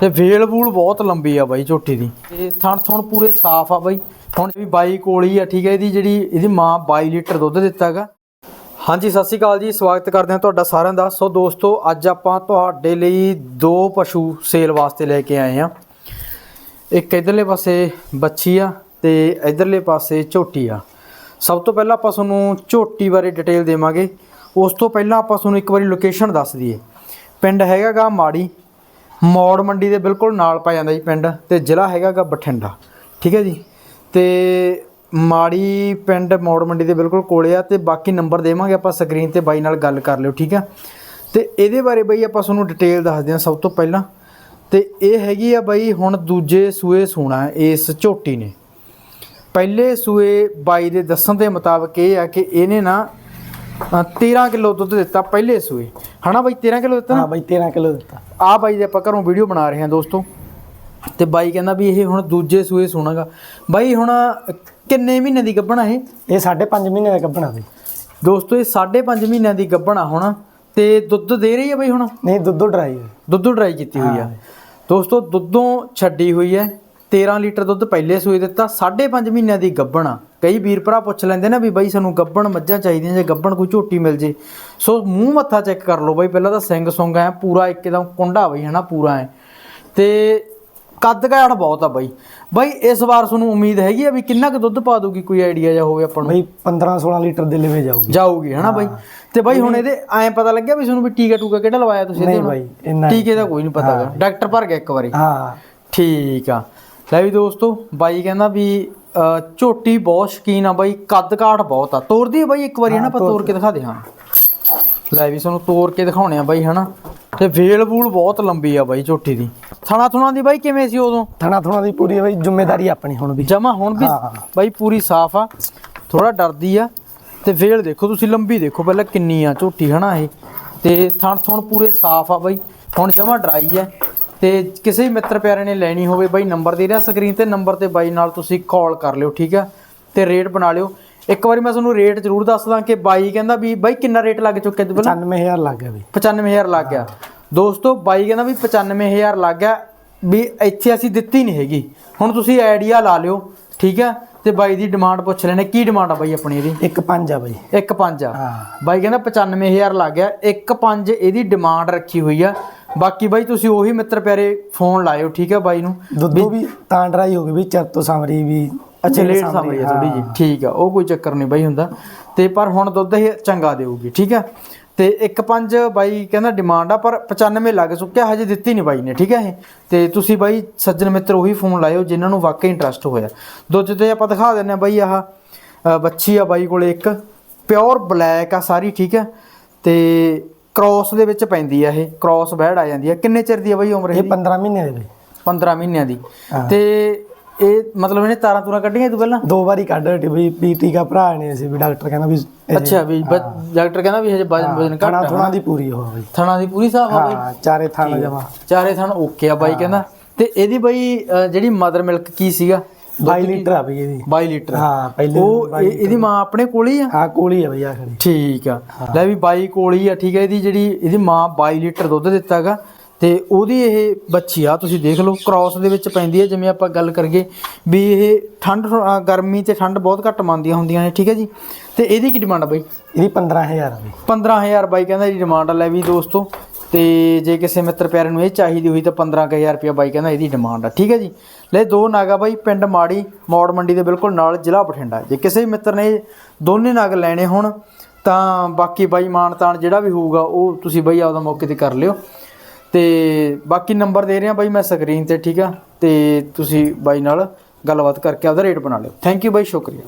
ਤੇ ਵੇਲ ਵੂਲ ਬਹੁਤ ਲੰਬੀ ਆ ਬਾਈ ਝੋਟੀ ਦੀ। ਤੇ ਥਣ ਥਣ ਪੂਰੇ ਸਾਫ਼ ਆ ਬਾਈ। ਹੁਣ ਵੀ ਬਾਈ ਕੋਲ ਹੀ ਆ, ਠੀਕ ਹੈ ਇਹਦੀ ਜਿਹੜੀ, ਇਹਦੀ ਮਾਂ 22 ਲੀਟਰ ਦੁੱਧ ਦਿੱਤਾਗਾ। ਹਾਂਜੀ, ਸਤਿ ਸ਼੍ਰੀ ਅਕਾਲ ਜੀ। ਸਵਾਗਤ ਕਰਦੇ ਹਾਂ ਤੁਹਾਡਾ ਸਾਰਿਆਂ ਦਾ। ਸੋ ਦੋਸਤੋ, ਅੱਜ ਆਪਾਂ ਤੁਹਾਡੇ ਲਈ ਦੋ ਪਸ਼ੂ ਸੇਲ ਵਾਸਤੇ ਲੈ ਕੇ ਆਏ ਹਾਂ। ਇੱਕ ਇਧਰਲੇ ਪਾਸੇ ਬੱਚੀ ਆ ਤੇ ਇਧਰਲੇ ਪਾਸੇ ਝੋਟੀ ਆ। ਸਭ ਤੋਂ ਪਹਿਲਾਂ ਆਪਾਂ ਤੁਹਾਨੂੰ ਝੋਟੀ ਬਾਰੇ ਡਿਟੇਲ ਦੇਵਾਂਗੇ। ਉਸ ਤੋਂ ਪਹਿਲਾਂ ਆਪਾਂ ਤੁਹਾਨੂੰ ਇੱਕ ਵਾਰੀ ਲੋਕੇਸ਼ਨ ਦੱਸ ਦਈਏ। ਪਿੰਡ ਹੈਗਾਗਾ ਮਾੜੀ। ਮੌੜ ਮੰਡੀ ਦੇ ਬਿਲਕੁਲ ਨਾਲ ਪੈ ਜਾਂਦਾ ਜੀ ਪਿੰਡ ਤੇ ਜ਼ਿਲ੍ਹਾ ਹੈਗਾਗਾ ਬਠਿੰਡਾ ਠੀਕ ਹੈ ਜੀ? ਤੇ ਮਾੜੀ ਪਿੰਡ ਮੌੜ ਮੰਡੀ ਦੇ ਬਿਲਕੁਲ ਕੋਲੇ ਆ ਤੇ ਬਾਕੀ ਨੰਬਰ ਦੇਵਾਂਗੇ ਆਪਾਂ ਸਕਰੀਨ ਤੇ ਬਾਈ ਨਾਲ ਗੱਲ ਕਰ ਲਿਓ ਠੀਕ ਹੈ? ਤੇ ਇਹਦੇ ਬਾਰੇ ਬਈ ਆਪਾਂ ਤੁਹਾਨੂੰ ਡਿਟੇਲ ਦੱਸਦੇ ਹਾਂ ਸਭ ਤੋਂ ਪਹਿਲਾਂ। ਤੇ ਇਹ ਹੈਗੀ ਆ ਬਾਈ ਹੁਣ ਦੂਜੇ ਸੂਏ ਸੂਣਾ ਇਸ ਝੋਟੀ ਨੇ। ਪਹਿਲੇ ਸੂਏ ਬਾਈ ਦੇ ਦੱਸਣ ਦੇ ਮੁਤਾਬਕ ਇਹ ਆ ਕਿ ਇਹਨੇ ਨਾ ਅ, 13 ਕਿਲੋ ਦੁੱਧ ਦਿੱਤਾ ਪਹਿਲੇ ਸੂਏ। ਹਨਾ ਬਾਈ 13 ਕਿਲੋ ਦਿੱਤਾ ਹਾਂ ਨਾ ਬਾਈ 13 ਕਿਲੋ ਦਿੱਤਾ। ਆ ਬਾਈ ਦੇ ਆਪਾਂ ਘਰੋਂ ਵੀਡੀਓ ਬਣਾ ਰਹੇ ਹਾਂ ਦੋਸਤੋ। ਤੇ ਬਾਈ ਕਹਿੰਦਾ ਵੀ ਇਹ ਹੁਣ ਦੂਜੇ ਸੂਏ ਸੂਣਾਗਾ। ਬਾਈ ਹੁਣ ਕਿੰਨੇ ਮਹੀਨੇ ਦੀ ਗੱਭਣਾ ਇਹ? ਇਹ 5.5 ਮਹੀਨੇ ਦਾ ਕੱਢਣਾ ਬਈ। ਦੋਸਤੋ ਇਹ 5.5 ਮਹੀਨਿਆਂ ਦੀ ਗੱਭਣਾ ਹੁਣ। ਤੇ ਦੁੱਧ ਦੇ ਰਹੀ ਹੈ ਬਾਈ ਹੁਣ? ਨਹੀਂ ਦੁੱਧੋ ਡਰਾਈ ਹੈ ਦੁੱਧੋਂ ਡਰਾਈ ਕੀਤੀ ਹੋਈ ਆ। ਦੋਸਤੋ ਦੁੱਧੋਂ ਛੱਡੀ ਹੋਈ ਹੈ। 13 ਲੀਟਰ ਦੁੱਧ ਪਹਿਲੇ ਸੂਏ ਦਿੱਤਾ 5.5 ਮਹੀਨਿਆਂ ਦੀ ਗੱਭਣ ਆ। ਕਈ ਵੀਰ ਭਰਾ ਪੁੱਛ ਲੈਂਦੇ ਨਾ ਵੀ ਬਾਈ ਸਾਨੂੰ ਗੱਭਣ ਮੱਝਾਂ ਚਾਹੀਦੀਆਂ ਜੇ ਗੱਭਣ ਕੋਈ ਝੋਟੀ ਮਿਲ ਜੇ। ਸੋ ਮੂੰਹ ਮੱਥਾ ਚੈੱਕ ਕਰ ਲਓ ਬਾਈ ਪਹਿਲਾਂ ਤਾਂ ਸਿੰਘ ਸੁੰਗ ਐ ਪੂਰਾ ਇੱਕਦਮ ਕੁੰਡਾ ਬਈ ਹਨਾ ਪੂਰਾ ਐ। ਤੇ ਕੱਦ ਕਾਠ ਬਹੁਤ ਆ ਬਾਈ। ਬਾਈ ਇਸ ਵਾਰ ਤੁਹਾਨੂੰ ਉਮੀਦ ਹੈਗੀ ਆ ਵੀ ਕਿੰਨਾ ਕੁ ਦੁੱਧ ਪਾ ਦੂਗੀ ਕੋਈ ਆਈਡੀਆ ਜਾਂ ਹੋਵੇ ਆਪਾਂ ਨੂੰ? ਬਈ 15 16 ਲੀਟਰ ਦੇ ਲਵੇ ਜਾਊਗੀ। ਜਾਊਗੀ ਹਨਾ ਬਾਈ? ਤੇ ਬਾਈ ਹੁਣ ਇਹਦੇ ਐਂ ਪਤਾ ਲੱਗਿਆ ਵੀ ਤੁਹਾਨੂੰ ਵੀ ਟੀਕਾ ਟੂਕਾ ਕਿਹੜਾ ਲਵਾਇਆ ਤੁਸੀਂ ਇਹਦੇ ਨਹੀਂ ਹੁਣ ਬਾਈ ਇੰਨਾ ਟੀਕੇ ਦਾ ਕੋਈ ਨਹੀਂ ਪਤਾਗਾ ਡਾਕਟਰ ਭਰ ਗਿਆ ਇੱਕ ਵਾਰੀ। ਹਾਂ। ਠੀਕ ਆ। ਲੈ ਵੀ ਦੋਸਤੋ ਬਾਈ ਕਹਿੰਦਾ ਵੀ ਝੋਟੀ ਬਹੁਤ ਸ਼ਕੀਨ ਆ ਬਾਈ ਕੱਦ ਕਾਠ ਬਹੁਤ ਆ। ਤੋਰਦੀ ਆ ਬਾਈ ਇੱਕ ਵਾਰੀ ਹਨਾ ਆਪਾਂ ਤੋਰ ਕੇ ਦਿਖਾ ਦੇ ਹਾਂ। ਲੈ ਵੀ ਤੁਹਾਨੂੰ ਤੋਰ ਕੇ ਦਿਖਾਉਣੇ ਆ ਬਾਈ ਹਨਾ। ਤੇ ਵੇਲ ਵੂਲ ਬਹੁਤ ਲੰਬੀ ਆ ਬਾਈ ਝੋਟੀ ਦੀ। ਥਣਾ ਥੁਣਾ ਦੀ ਬਾਈ ਕਿਵੇਂ ਸੀ ਉਦੋਂ? ਥਣਾ ਥੁਣਾ ਦੀ ਪੂਰੀ ਬਈ ਜ਼ਿੰਮੇਵਾਰੀ ਆਪਣੀ ਹੁਣ ਵੀ। ਜਮਾ ਹੁਣ ਵੀ। ਬਾਈ ਪੂਰੀ ਸਾਫ਼ ਆ ਥੋੜਾ ਡਰਦੀ ਆ। ਤੇ ਵੇਲ ਦੇਖੋ ਤੁਸੀਂ ਲੰਬੀ ਦੇਖੋ ਪਹਿਲਾਂ ਕਿੰਨੀ ਆ ਝੋਟੀ ਹਨਾ ਇਹ। ਤੇ ਥਣ ਥਣ ਪੂਰੇ ਸਾਫ਼ ਆ ਬਾਈ ਹੁਣ ਜਮਾ ਡਰਾਈ ਆ। ਤੇ ਕਿਸੇ ਵੀ ਮਿੱਤਰ ਪਿਆਰੇ ਨੇ ਲੈਣੀ ਹੋਵੇ ਬਾਈ ਨੰਬਰ ਦੇ ਰਿਹਾ ਸਕਰੀਨ ਤੇ ਨੰਬਰ ਤੇ ਬਾਈ ਨਾਲ ਤੁਸੀਂ ਕਾਲ ਕਰ ਲਿਓ ਠੀਕ ਆ? ਤੇ ਰੇਟ ਬਣਾ ਲਿਓ। ਇੱਕ ਵਾਰੀ ਮੈਂ ਤੁਹਾਨੂੰ ਰੇਟ ਜ਼ਰੂਰ ਦੱਸਦਾ ਕਿ ਬਾਈ ਕਹਿੰਦਾ ਵੀ ਬਾਈ ਕਿੰਨਾ ਰੇਟ ਲੱਗ ਚੁੱਕਿਆ ਪਹਿਲਾਂ 95000 ਲੱਗ ਗਿਆ ਬਈ 95000 ਲੱਗ ਗਿਆ। ਦੋਸਤੋ ਬਾਈ ਕਹਿੰਦਾ ਵੀ 95000 ਲੱਗ ਗਿਆ ਵੀ ਇੱਥੇ ਅਸੀਂ ਦਿੱਤੀ ਨਹੀਂ ਹੈਗੀ। ਹੁਣ ਤੁਸੀਂ ਆਈਡੀਆ ਲਾ ਲਿਓ ਠੀਕ ਆ? ਤੇ ਬਾਈ ਦੀ ਡਿਮਾਂਡ ਪੁੱਛ ਲੈਣੇ ਕੀ ਡਿਮਾਂਡ ਆ ਬਾਈ ਆਪਣੀ ਇਹਦੀ? ਇੱਕ ਪੰਜ ਆ ਬਈ। ਇੱਕ ਪੰਜ ਆ। ਹਾਂ। ਬਾਈ ਕਹਿੰਦਾ 95000 ਲੱਗ ਗਿਆ। ਇੱਕ ਪੰਜ ਇਹਦੀ ਡਿਮਾਂਡ ਰੱਖੀ ਹੋਈ ਆ। ਬਾਕੀ ਬਾਈ ਤੁਸੀਂ ਉਹੀ ਮਿੱਤਰ ਪਿਆਰੇ ਫੋਨ ਲਾਇਓ ਠੀਕ ਆ ਬਾਈ ਨੂੰ? ਦੁੱਧੋ ਵੀ ਤਾਂ ਡਰਾਈ ਹੋ ਗਈ ਵੀ ਚਰ ਤੋਂ ਸਾਮਰੀ ਵੀ ਅੱਛਾ ਲੇਟ ਸਾਹਮਣੇ ਆ ਥੋੜੀ ਜੀ ਠੀਕ ਆ ਉਹ ਕੋਈ ਚੱਕਰ ਨਹੀਂ ਬਾਈ ਹੁੰਦਾ। ਤੇ ਪਰ ਹੁਣ ਦੁੱਧ ਇਹ ਚੰਗਾ ਦੇਊਗੀ ਠੀਕ ਆ? ਤੇ ਇੱਕ ਪੰਜ ਬਾਈ ਕਹਿੰਦਾ ਡਿਮਾਂਡ ਆ ਪਰ 95 ਲੱਗ ਚੁੱਕਿਆ ਹਜੇ ਦਿੱਤੀ ਨਹੀਂ ਬਾਈ ਨੇ ਠੀਕ ਆ ਇਹ? ਤੇ ਤੁਸੀਂ ਬਾਈ ਸੱਜਣ ਮਿੱਤਰ ਉਹੀ ਫੋਨ ਲਾਇਓ ਜਿਨ੍ਹਾਂ ਨੂੰ ਵਾਕਈ ਇੰਟਰਸਟ ਹੋਇਆ। ਦੁੱਧ ਤੇ ਆਪਾਂ ਦਿਖਾ ਦਿੰਨੇ ਆ ਬਾਈ ਆਹ ਬੱਚੀ ਆ ਬਾਈ ਕੋਲੇ ਇੱਕ। ਪਿਓਰ ਬਲੈਕ ਆ ਸਾਰੀ ਠੀਕ ਆ? ਤੇ ਕ੍ਰਾਸ ਦੇ ਵਿੱਚ ਪੈਂਦੀ ਆ ਇਹ ਕ੍ਰਾਸ ਬੈੜ ਆ ਜਾਂਦੀ ਆ। ਕਿੰਨੇ ਚਿਰ ਦੀ ਆ ਬਾਈ ਉਮਰ ਇਹ ਇਹਦੀ? 15 ਮਹੀਨੇ ਦੇ। ਬਈ 15 ਮਹਿੰਿਆਂ ਦੀ। ਤੇ ਇਹ ਮਤਲਬ ਇਹਨੇ ਤਾਰਾਂ ਤੂਰਾਂ ਕੱਢੀਆਂ ਤੂੰ ਪਹਿਲਾਂ? ਦੋ ਵਾਰੀ ਕੱਢ ਹਟੀ ਬਈ ਪੀਟੀ ਦਾ ਭਰਾ ਨੇ ਸੀ ਵੀ ਡਾਕਟਰ ਕਹਿੰਦਾ ਵੀ ਇਹ ਅੱਛਾ ਵੀ ਬ- ਡਾਕਟਰ ਕਹਿੰਦਾ ਵੀ ਹਜੇ ਵਜਨ ਵਜਨ ਥਣਾ ਘੱਟ ਥੁਣਾ ਦੀ ਪੂਰੀ ਹੋ ਬਈ। ਥਣਾ ਦੀ ਪੂਰੀ ਸਾਫ਼ ਆ ਬਈ। ਹਾਂ ਚਾਰੇ ਥਾਣਾ ਜਮਾ ਚਾਰੇ ਥਣ ਓਕੇ ਆ ਬਾਈ ਕਹਿੰਦਾ। ਤੇ ਇਹਦੀ ਬਈ ਅ, ਜਿਹੜੀ ਮਦਰ ਮਿਲਕ ਕੀ ਸੀਗਾ? 22 ਲੀਟਰ ਆ ਬਈ ਇਹਦੀ। 22 ਲੀਟਰ ਹਾਂ ਪਹਿਲੇ ਉਹ ਇਹ- ਇਹਦੀ ਮਾਂ ਆਪਣੇ ਕੋਲ ਹੀ ਆ? ਹਾਂ ਕੋਲੀ ਆ ਬਈ ਆ ਖੜੀ ਠੀਕ ਆ। ਲੈ ਵੀ 22 ਕੋਲ ਹੀ ਆ ਠੀਕ ਹੈ ਇਹਦੀ ਜਿਹੜੀ ਇਹਦੀ ਮਾਂ 22 ਲੀਟਰ ਦੁੱਧ ਦਿੱਤਾਗਾ। ਤੇ ਉਹਦੀ ਇਹ ਬੱਚੀ ਆ ਤੁਸੀਂ ਦੇਖ ਲਓ ਕ੍ਰਾਸ ਦੇ ਵਿੱਚ ਪੈਂਦੀ ਹੈ ਜਿਵੇਂ ਆਪਾਂ ਗੱਲ ਕਰੀਏ ਵੀ ਇਹ ਠੰਡ ਗਰਮੀ ਤੇ ਠੰਡ ਬਹੁਤ ਘੱਟ ਮੰਨਦੀਆਂ ਹੁੰਦੀਆਂ ਨੇ ਠੀਕ ਹੈ ਜੀ। ਤੇ ਇਹਦੀ ਕੀ ਡਿਮਾਂਡ ਆ ਬਾਈ? ਇਹਦੀ 15000 ਆ ਬਈ। 15000 ਬਾਈ ਕਹਿੰਦਾ ਇਹਦੀ ਡਿਮਾਂਡ ਆ। ਲੈ ਵੀ ਦੋਸਤੋ ਤੇ ਜੇ ਕਿਸੇ ਮਿੱਤਰ ਪਿਆਰੇ ਨੂੰ ਇਹ ਚਾਹੀਦੀ ਹੋਈ ਤਾਂ 15000 ਰੁਪਇਆ ਬਾਈ ਕਹਿੰਦਾ ਇਹਦੀ ਡਿਮਾਂਡ ਆ, ਠੀਕ ਹੈ ਜੀ। ਲੈ ਦੋ ਨਾਗਾ ਬਾਈ, ਪਿੰਡ ਮਾੜੀ, ਮੌੜ ਮੰਡੀ ਦੇ ਬਿਲਕੁਲ ਨਾਲ ਜ਼ਿਲ੍ਹਾ ਬਠਿੰਡਾ। ਜੇ ਕਿਸੇ ਵੀ ਮਿੱਤਰ ਨੇ ਦੋਨੇ ਨਾਗ ਲੈਣੇ ਹੋਣ, ਤਾਂ ਬਾਕੀ ਬਾਈ ਮਾਨ ਤਾਨ ਜਿਹੜਾ ਵੀ ਹੋਊਗਾ, ਉਹ ਤੁਸੀਂ ਬਾਈ ਆਪਦਾ ਮੌਕੇ ਤੇ ਕਰ ਲਿਓ। ਤੇ ਬਾਕੀ ਨੰਬਰ ਦੇ ਰਿਹਾ ਬਾਈ ਮੈਂ ਸਕਰੀਨ ਤੇ, ਠੀਕ ਆ? ਤੇ ਤੁਸੀਂ ਬਾਈ ਨਾਲ ਗੱਲਬਾਤ ਕਰਕੇ ਆਪਦਾ ਰੇਟ ਬਣਾ ਲਿਓ। ਥੈਂਕ ਯੂ ਬਾਈ, ਸ਼ੁਕਰੀਆ।